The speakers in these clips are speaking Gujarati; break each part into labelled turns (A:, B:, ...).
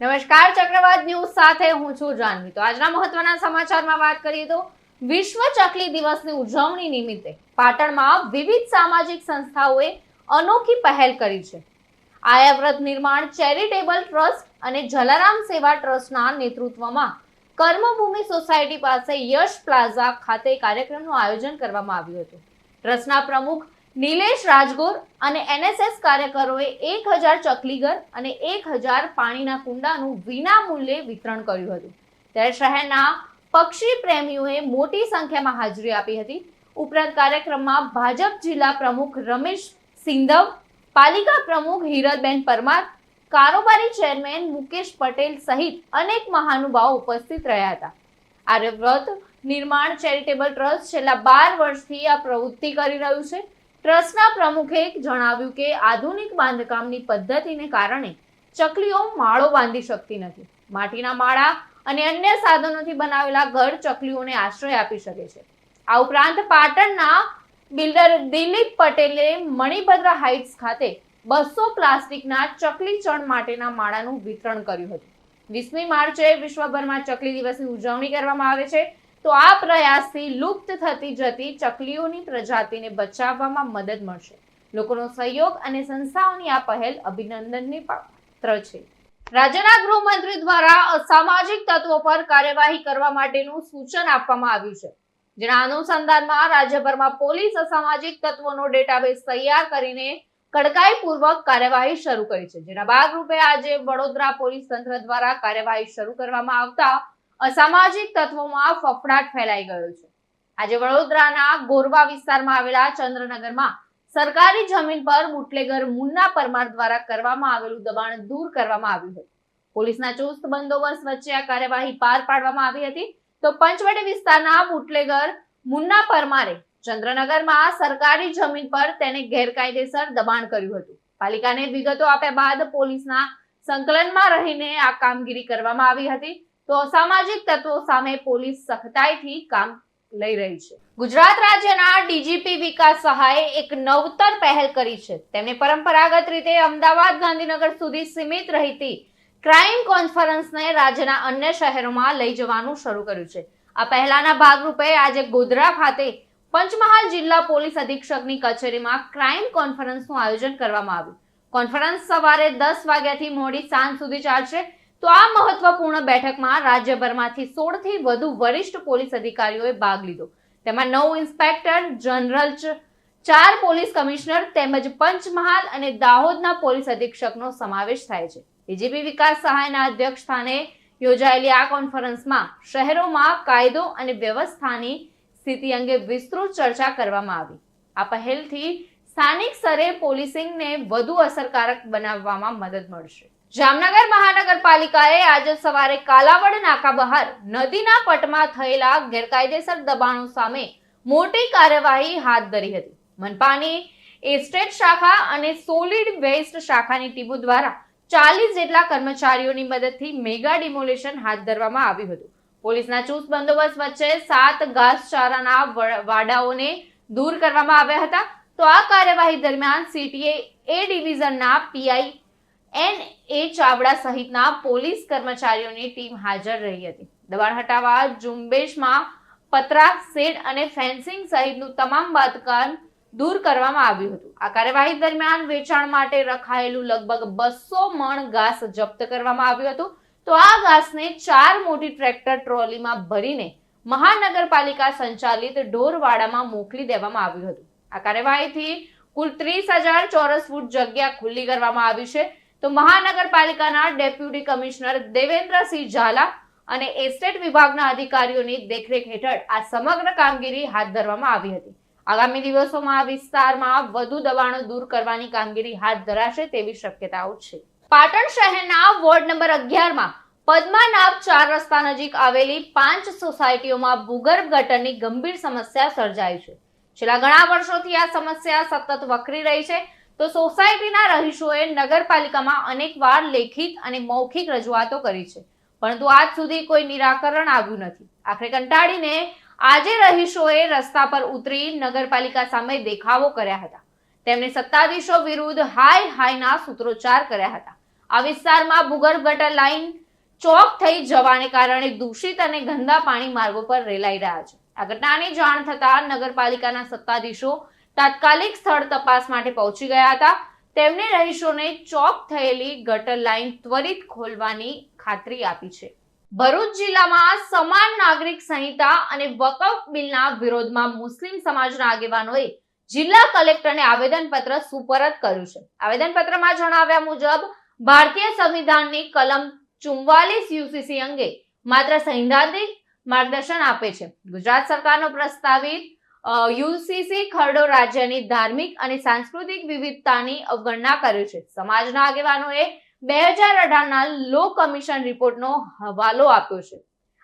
A: નમસ્કાર, ચક્રવાત ન્યૂઝ સાથે હું છું જાનવી. તો આજના મહત્વના સમાચારમાં વાત કરીએ તો વિશ્વ ચકલી દિવસની ઉજવણી નિમિત્તે પાટણમાં વિવિધ સામાજિક સંસ્થાઓએ અનોખી પહેલ કરી છે. આયાવ્રત નિર્માણ, ચેરિટેબલ ટ્રસ્ટ અને જલારામ સેવા ટ્રસ્ટના નેતૃત્વમાં કર્મભૂમિ સોસાયટી પાસે યશ પ્લાઝા ખાતે કાર્યક્રમનું આયોજન કરવામાં આવ્યું હતું. ટ્રસ્ટના પ્રમુખ નિલેશ રાજગોર અને એનએસએસ કાર્યકરોએ એક હજાર ચકલીઘર અને એક હજાર પાણીના કુંડાનું વિના મૂલ્યે વિતરણ કર્યું હતું. ત્યારે શહેરના પક્ષી પ્રેમીઓએ મોટી સંખ્યામાં હાજરી આપી હતી. ઉપરાંત કાર્યક્રમમાં ભાજપ જિલ્લા પ્રમુખ રમેશ સિંધવ, પાલિકા પ્રમુખ હિરલબેન પરમાર, કારોબારી ચેરમેન મુકેશ પટેલ સહિત અનેક મહાનુભાવો ઉપસ્થિત રહ્યા હતા. આર્યવ્રત નિર્માણ ચેરિટેબલ ટ્રસ્ટ છેલ્લા બાર વર્ષથી આ પ્રવૃત્તિ કરી રહ્યું છે. ટ્રસ્ટના પ્રમુખે જણાવ્યું કે આધુનિક બાંધકામની પદ્ધતિને કારણે ચકલીઓ માળો બાંધી શકતી નથી. માટીના માળા અને અન્ય સાધનોથી બનાવેલા ઘર ચકલીઓને આશ્રય આપી શકે છે. આ ઉપરાંત પાટણના બિલ્ડર દિલીપ પટેલે મણિભદ્ર હાઇટ્સ ખાતે બસો પ્લાસ્ટિકના ચકલી ચણ માટેના માળાનું વિતરણ કર્યું હતું. વીસમી માર્ચે વિશ્વભરમાં ચકલી દિવસની ઉજવણી કરવામાં આવે છે. તો આ પ્રયાસથી લુપ્ત થતી જતી ચકલીઓની પ્રજાતિને બચાવવામાં મદદ મળશે. લોકોનો સહયોગ અને સંસ્થાઓની આ પહેલ અભિનંદનની પાત્ર છે. રાજ્યના ગૃહમંત્રી દ્વારા અસામાજિક તત્વો પર કાર્યવાહી કરવા માટેનું સૂચન આપવામાં આવ્યું છે. જેના અનુસંધાનમાં રાજ્યભરમાં પોલીસ અસામાજિક તત્વોનો ડેટાબેઝ તૈયાર કરીને કડકાઈપૂર્વક કાર્યવાહી શરૂ કરી છે. જેના ભાગરૂપે આજે વડોદરા પોલીસ તંત્ર દ્વારા કાર્યવાહી શરૂ કરવામાં આવતા અસામાજિક તત્વોમાં ફફડાટ ફેલાઈ ગયો છે. આજે વડોદરાના ગોરવા વિસ્તારમાં આવેલા ચંદ્રનગરમાં સરકારી જમીન પર બુટલેગર મુન્ના પરમાર દ્વારા કરવામાં આવેલું દબાણ દૂર કરવામાં આવ્યું હતું. પોલીસના ચુસ્ત બંદોબસ્ત વચ્ચે આ કાર્યવાહી પાર પાડવામાં આવી હતી. તો પંચવટી વિસ્તારના બુટલેગર મુન્ના પરમારે ચંદ્રનગરમાં સરકારી જમીન પર તેને ગેરકાયદેસર દબાણ કર્યું હતું. પાલિકાને વિગતો આપ્યા બાદ પોલીસના સંકલનમાં રહીને આ કામગીરી કરવામાં આવી હતી. તો અસામાજિક તત્વો સામે પોલીસ સખતાઈથી કામ લઈ રહી છે. ગુજરાત રાજ્યના ડીજીપી વિકાસ સહાયે એક નવતર પહેલ કરી છે. તેમણે પરંપરાગત રીતે અમદાવાદ ગાંધીનગર સુધી સીમિત રહેતી ક્રાઇમ કોન્ફરન્સને રાજ્યના અન્ય શહેરોમાં લઈ જવાનું શરૂ કર્યું છે. આ પહેલાના ભાગરૂપે આજે ગોધરા ખાતે પંચમહાલ જિલ્લા પોલીસ અધિક્ષકની કચેરીમાં ક્રાઇમ કોન્ફરન્સનું આયોજન કરવામાં આવ્યું. કોન્ફરન્સ સવારે દસ વાગ્યાથી મોડી સાંજ સુધી ચાલશે. તો આ મહત્વપૂર્ણ બેઠકમાં રાજ્યભરમાંથી સોળથી વધુ વરિષ્ઠ પોલીસ અધિકારીઓએ ભાગ લીધો. તેમાં નવ ઇન્સ્પેક્ટર, જનરલ ચાર પોલીસ કમિશનર તેમજ પંચમહાલ અને દાહોદના પોલીસ અધિક્ષકનો સમાવેશ થાય છે. ડીજીપી વિકાસ સહાયના અધ્યક્ષ સ્થાને યોજાયેલી આ કોન્ફરન્સમાં શહેરોમાં કાયદો અને વ્યવસ્થાની સ્થિતિ અંગે વિસ્તૃત ચર્ચા કરવામાં આવી. આ પહેલથી સ્થાનિક સ્તરે પોલીસિંગને વધુ અસરકારક બનાવવામાં મદદ મળશે. જામનગર મહાનગરપાલિકાએ આજે સવારે કાલાવડ નાકા બહાર નદીના પટમાં થયેલા ગેરકાયદેસર દબાણો સામે મોટી કાર્યવાહી હાથ ધરી હતી. મનપાની એસ્ટેટ શાખા અને સોલિડ વેસ્ટ શાખાની ટીમો દ્વારા ચાલીસ જેટલા કર્મચારીઓની મદદથી મેગા ડિમોલેશન હાથ ધરવામાં આવ્યું હતું. પોલીસના ચુસ્ત બંદોબસ્ત વચ્ચે સાત ઘાસચારાના વાડાઓને દૂર કરવામાં આવ્યા હતા. તો આ કાર્યવાહી દરમિયાન સીટીએ એ ડિવિઝનના પીઆઈ એન એ ચાવડા સહિતના પોલીસ કર્મચારીઓની ટીમ હાજર રહી હતી. દબાણ હટાવવા, ઝુંબેશમાં પતરા શેડ અને ફેન્સિંગ સહિતનું તમામ બાંધકામ દૂર કરવામાં આવ્યું હતું. આ કાર્યવાહી દરમિયાન વેચાણ માટે રખાયેલું લગભગ બસો મણ ઘાસ જપ્ત કરવામાં આવ્યું હતું. તો આ ઘાસને ચાર મોટી ટ્રેક્ટર ટ્રોલીમાં ભરીને મહાનગરપાલિકા સંચાલિત ઢોરવાડામાં મોકલી દેવામાં આવ્યું હતું. આ કાર્યવાહીથી કુલ ત્રીસ હજાર ચોરસ ફૂટ જગ્યા ખુલ્લી કરવામાં આવી છે. તો મહાનગરપાલિકાના ડેપ્યુટી કમિશનર દેવેન્દ્રસિંહ ઝાલા અને એસ્ટેટ વિભાગના અધિકારીઓની દેખરેખ હેઠળ આ સમગ્ર કામગીરી હાથ ધરવામાં આવી હતી. આગામી દિવસોમાં આ વિસ્તારમાં વધુ દબાણો દૂર કરવાની કામગીરી હાથ ધરાશે તેવી શક્યતાઓ છે. પાટણ શહેરના વોર્ડ નંબર અગિયારમાં પદ્માનાભ ચાર રસ્તા નજીક આવેલી પાંચ સોસાયટીઓમાં ભૂગર્ભ ગટરની ગંભીર સમસ્યા સર્જાઈ છે. છેલ્લા ઘણા વર્ષોથી આ સમસ્યા સતત વકરી રહી છે તો સોસાયટીના રહીશોએ નગરપાલિકામાં અનેકવાર લેખિત અને મૌખિક રજૂઆતો કરી છે. પરંતુ આજ સુધી કોઈ નિરાકરણ આવ્યું નથી. આખરે કંટાળીને આજે રહીશોએ રસ્તા પર ઉતરી નગરપાલિકા સામે દેખાવો કર્યા હતા. તેમણે સત્તાધીશો વિરુદ્ધ હાય હાયના સૂત્રોચ્ચાર કર્યા હતા. આ વિસ્તારમાં ભૂગર્ભ ગટર લાઈન ચોક થઈ જવાને કારણે દૂષિત અને ગંદા પાણી માર્ગો પર રેલાઈ રહ્યા છે. આ ઘટનાની જાણ થતાં નગરપાલિકાના સત્તાધીશો તાત્કાલિક સ્થળ તપાસ માટે પહોંચી ગયા હતા. તેમણે રહીશોને ચોક થયેલી ગટર લાઇન ત્વરિત ખોલવાની ખાતરી આપી છે. ભરૂચ જિલ્લામાં સમાન નાગરિક સંહિતા અને વકફ બિલના વિરોધમાં મુસ્લિમ સમાજના આગેવાનોએ જિલ્લા કલેક્ટરને આવેદનપત્ર સુપરત કર્યું છે. આવેદનપત્રમાં જણાવ્યા મુજબ, ભારતીય સંવિધાનની કલમ ચુમ્વાલીસ યુસીસી અંગે માત્ર સૈદ્ધાંતિક માર્ગદર્શન આપે છે. ગુજરાત સરકારનો પ્રસ્તાવિત યુસીસી ખરડો રાજ્યની ધાર્મિક અને સાંસ્કૃતિક વિવિધતાની અવગણના કરે છે. સમાજના આગેવાનોએ બે હજાર અઢારના લો કમિશન રિપોર્ટનો હવાલો આપ્યો છે.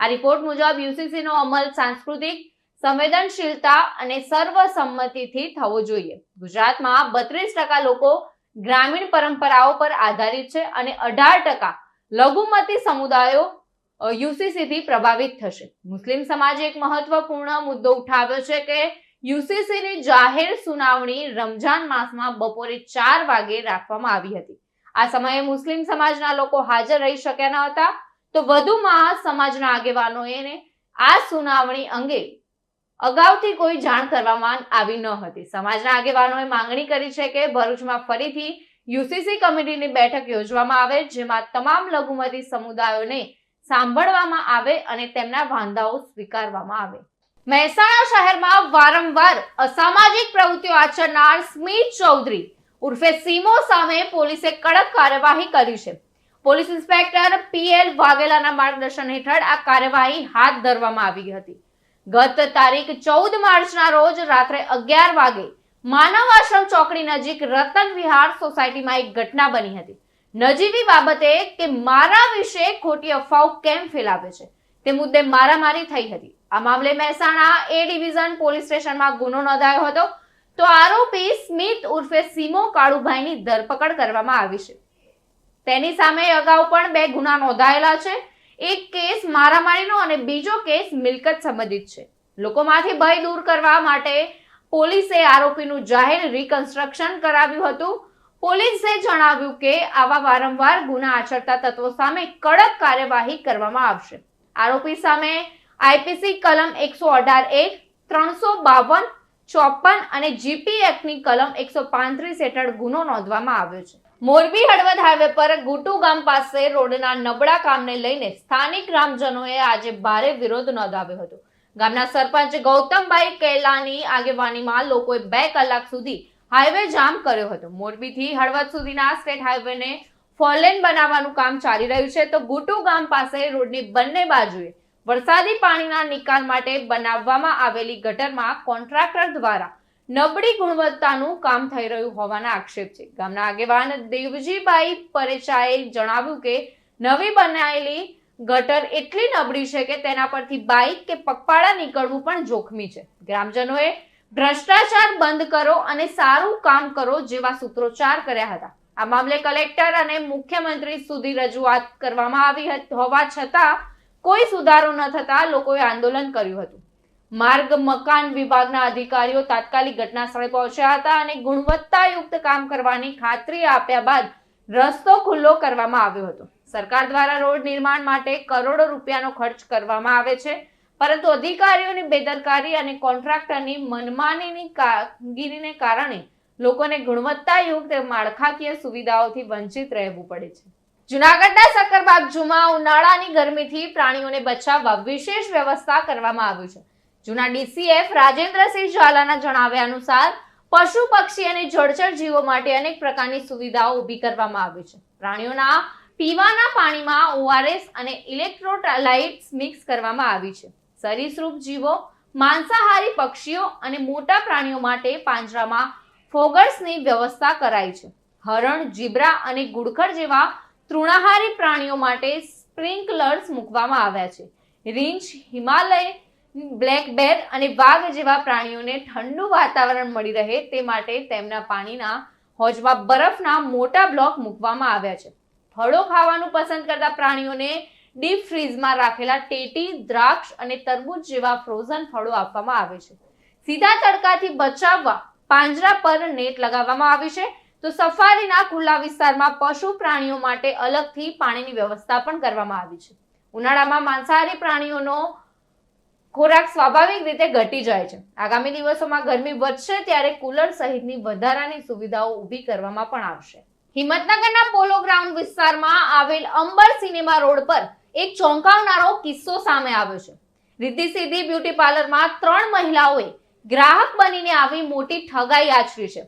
A: આ રિપોર્ટ મુજબ યુસીસીનો અમલ સાંસ્કૃતિક સંવેદનશીલતા અને સર્વસંમતિથી થવો જોઈએ. ગુજરાતમાં બત્રીસ ટકા લોકો ગ્રામીણ પરંપરાઓ પર આધારિત છે અને અઢાર ટકા લઘુમતી સમુદાયો યુસીસી થી પ્રભાવિત થશે. મુસ્લિમ સમાજે એક મહત્વપૂર્ણ મુદ્દો ઉઠાવ્યો છે કે યુસીસીની જાહેર સુનાવણી રમજાન માસમાં બપોરે ચાર વાગે રાખવામાં આવી હતી. આ સમયે મુસ્લિમ સમાજના લોકો હાજર રહી શક્યા ન હતા. તો વધુમાં સમાજના આગેવાનોએ આ સુનાવણી અંગે અગાઉથી કોઈ જાણ કરવામાં આવી ન હતી. સમાજના આગેવાનોએ માંગણી કરી છે કે ભરૂચમાં ફરીથી યુસીસી કમિટીની બેઠક યોજવામાં આવે, જેમાં તમામ લઘુમતી સમુદાયોને સાંભળવામાં આવે અને તેમના વાંધાઓ સ્વીકારવામાં આવે. મહેસાણા શહેરમાં વારંવાર અસામાજિક પ્રવૃત્તિઓ આચરનાર સ્મિત ચૌધરી ઉર્ફે સીમો સામે પોલીસે કડક કાર્યવાહી કરી છે. પોલીસ ઇન્સ્પેક્ટર પીએલ વાઘેલાના માર્ગદર્શન હેઠળ આ કાર્યવાહી હાથ ધરવામાં આવી હતી. ગત તારીખ ચૌદ માર્ચના રોજ રાત્રે અગિયાર વાગે માનવ આશ્રમ ચોકડી નજીક રતન વિહાર સોસાયટીમાં એક ઘટના બની હતી. નજીવી બાબતે કે મારા વિશે ખોટી અફવાઓ કેમ ફેલાવે છે? તે મુદ્દે મારામારી થઈ હતી. આ મામલે મહેસાણા એ ડિવિઝન પોલીસ સ્ટેશનમાં ગુનો નોંધાયો હતો. તો આરોપી સ્મિત ઉર્ફે સીમો કાળુભાઈની ધરપકડ કરવામાં આવી છે. તેની સામે અગાઉ પણ બે ગુના નોંધાયેલા છે. એક કેસ મારામારીનો અને બીજો કેસ મિલકત સંબંધિત છે. લોકોમાંથી ભય દૂર કરવા માટે પોલીસે આરોપીનું જાહેર રિકન્સ્ટ્રક્શન કરાવ્યું હતું. પોલીસે જણાવ્યું કે આવા વારંવાર ગુના આચરતા તત્વો સામે કડક કાર્યવાહી કરવામાં આવશે. આરોપી સામે આઈપીસી કલમ એકસો અઢાર એક ત્રણસો બાવન, ચોપન અને જીપી એક્ટની કલમ એકસો પાંત્રીસ હેઠળ ગુનો નોંધવામાં આવ્યો છે. મોરબી હળવદ હાઈવે પર ગુટુ ગામ પાસે રોડના નબળા કામને લઈને સ્થાનિક ગ્રામજનોએ આજે ભારે વિરોધ નોંધાવ્યો હતો. ગામના સરપંચ ગૌતમભાઈ કેલાની આગેવાનીમાં લોકોએ બે કલાક સુધી હાઈવે જામ કર્યો હતો. મોરબીથી હળવદ સુધીના સ્ટેટ હાઈવેને ફોરલેન બનાવવાનું કામ ચાલી રહ્યું છે. તો ગુટુ ગામ પાસે રોડની બંને બાજુએ વરસાદી પાણીના નિકાલ માટે બનાવવામાં આવેલી ગટરમાં કોન્ટ્રાક્ટર દ્વારા નબળી ગુણવત્તાનું કામ થઈ રહ્યું હોવાના આક્ષેપ છે. ગામના આગેવાન દેવજીભાઈ પરેચાએ જણાવ્યું કે, નવી બનાવેલી ગટર એટલી નબળી છે કે તેના પરથી બાઇક કે પગપાળા નીકળવું પણ જોખમી છે. ગ્રામજનોએ ભ્રષ્ટાચાર બંધ કરો અને સારું કામ કરો જેવા સૂત્રોચ્ચાર કર્યા હતા. આ મામલે કલેક્ટર અને મુખ્યમંત્રી સુધી રજૂઆત કરવામાં આવી હોવા છતાં કોઈ સુધારો ન થતા લોકોએ આંદોલન કર્યું હતું. માર્ગ, મકાન વિભાગના અધિકારીઓ તાત્કાલિક ઘટના સ્થળે પહોંચ્યા હતા અને ગુણવત્તાયુક્ત કામ કરવાની ખાતરી આપ્યા બાદ રસ્તો ખુલ્લો કરવામાં આવ્યો હતો. સરકાર દ્વારા રોડ નિર્માણ માટે કરોડો રૂપિયાનો ખર્ચ કરવામાં આવે છે પરંતુ અધિકારીઓની બેદરકારી અને કોન્ટ્રાક્ટરની મનમાનીની કામગીરીને કારણે લોકોને ગુણવત્તાયુક્ત માળખાકીય સુવિધાઓથી વંચિત રહેવું પડે છે. જુનાગઢના સક્કરબાગ જુમાં ઉનાળાની ગરમીથી પ્રાણીઓને બચાવવા વિશેષ વ્યવસ્થા કરવામાં આવી છે. જૂના ડીસીએફ રાજેન્દ્રસિંહ ઝાલાના જણાવ્યા અનુસાર, પશુ પક્ષી અને જળચર જીવો માટે અનેક પ્રકારની સુવિધાઓ ઊભી કરવામાં આવી છે. પ્રાણીઓના પીવાના પાણીમાં ઓઆરએસ અને ઇલેક્ટ્રોલાઇટ્સ મિક્સ કરવામાં આવી છે. સરીસૃપ જીવો, માંસાહારી પક્ષીઓ અને મોટા પ્રાણીઓ માટે પાંજરામાં ફોગર્સની વ્યવસ્થા કરાઈ છે. હરણ, જીબ્રા અને ગુડખર જેવા તૃણાહારી પ્રાણીઓ માટે સ્પ્રિંકલર્સ મૂકવામાં આવ્યા છે. રીંછ, હિમાલય, બ્લેક બેર અને વાઘ જેવા પ્રાણીઓને ઠંડુ વાતાવરણ મળી રહે તે માટે તેમના પાણીના હોજમાં બરફના મોટા બ્લોક મૂકવામાં આવ્યા છે. ફળો ખાવાનું પસંદ કરતા પ્રાણીઓને ડીપ ફ્રીઝમાં રાખેલા ટેટી, દ્રાક્ષ અને તરબૂચ જેવા ફ્રોઝન ફળો આપવામાં આવે છે. સીધા તડકાથી બચાવવા પાંજરા પર નેટ લગાવવામાં આવી છે. તો સફારીના ખુલ્લા વિસ્તારમાં પશુ પ્રાણીઓ માટે અલગથી પાણીની વ્યવસ્થા પણ કરવામાં આવી છે. ઉનાળામાં માંસાહારી પ્રાણીઓનો ખોરાક સ્વાભાવિક રીતે ઘટી જાય છે. આગામી દિવસોમાં ગરમી વધશે ત્યારે કુલર સહિતની વધારાની સુવિધાઓ ઊભી કરવામાં પણ આવશે. હિંમતનગરના પોલો ગ્રાઉન્ડ વિસ્તારમાં આવેલ અંબર સિનેમા રોડ પર એક ચોંકાવનારો કિસ્સો સામે આવ્યો છે. રીતિ સીધી બ્યુટી પાર્લરમાં ત્રણ મહિલાઓએ ગ્રાહક બનીને આવી મોટી ઠગાઈ આચરી છે.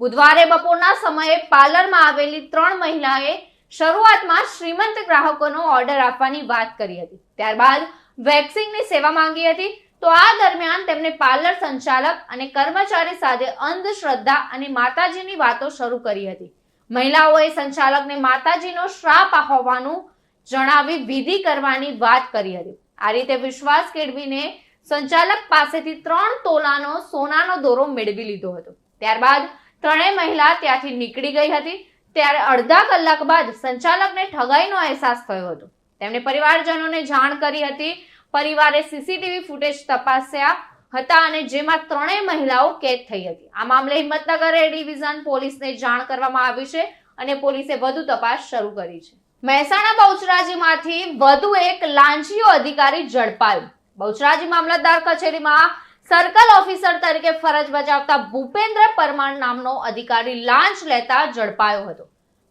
A: બુધવારે બપોરના સમયે પાર્લરમાં આવેલી ત્રણ મહિલાએ શરૂઆતમાં શ્રીમંત ગ્રાહકોનો ઓર્ડર આપવાની વાત કરી હતી. ત્યારબાદ વેક્સિંગની સેવા માંગી હતી. તો આ દરમિયાન તેમને પાર્લર સંચાલક અને કર્મચારી સાથે અંધશ્રદ્ધા અને માતાજીની વાતો શરૂ કરી હતી. મહિલાઓએ સંચાલકને માતાજીનો શ્રાપ હોવાનું જણાવી વિધિ કરવાની વાત કરી હતી. આ રીતે વિશ્વાસ કેળવીને સંચાલક પાસેથી ત્રણ તોલાનો સોનાનો દોરો મેળવી લીધો હતો. ત્યારબાદ ત્રણેય મહિલા ત્યાંથી નીકળી ગઈ હતી. ત્યારે અડધા કલાક બાદ સંચાલકને ઠગાઈનો અહેસાસ થયો હતો. તેમણે પરિવારજનોને જાણ કરી હતી. પરિવારે સીસીટીવી ફૂટેજ તપાસ્યા હતા અને જેમાં ત્રણેય મહિલાઓ કેદ થઈ હતી. આ મામલે હિંમતનગર એ ડિવિઝન પોલીસને જાણ કરવામાં આવી છે અને પોલીસે વધુ તપાસ શરૂ કરી છે. મહેસાણા બહુચરાજીમાંથી વધુ એક લાંચીયો અધિકારી ઝડપાયો. બહુચરાજી મામલતદાર કચેરીમાં સર્કલ ઓફિસર તરીકે ફરજ બજાવતા ભૂપેન્દ્ર પરમાર નામનો અધિકારી લાંચ લેતા ઝડપાયો હતો.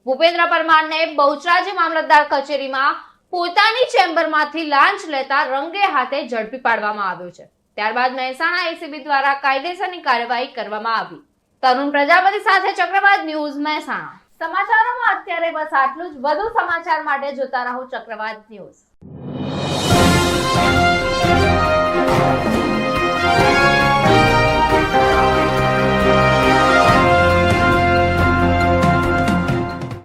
A: ભૂપેન્દ્ર પરમારને બહુચરાજી મામલતદાર કચેરીમાં પોતાની ચેમ્બરમાંથી લાંચ લેતા રંગે હાથે ઝડપી પાડવામાં આવ્યો છે. ત્યારબાદ મહેસાણા એસીબી દ્વારા કાયદેસરની કાર્યવાહી કરવામાં આવી. તરુણ પ્રજાપતિ સાથે ચક્રવાત ન્યૂઝ મહેસાણા. સમાચારોમાં અત્યારે બસ આટલું જ. વધુ સમાચાર માટે જોતા રહો ચક્રવાત ન્યૂઝ.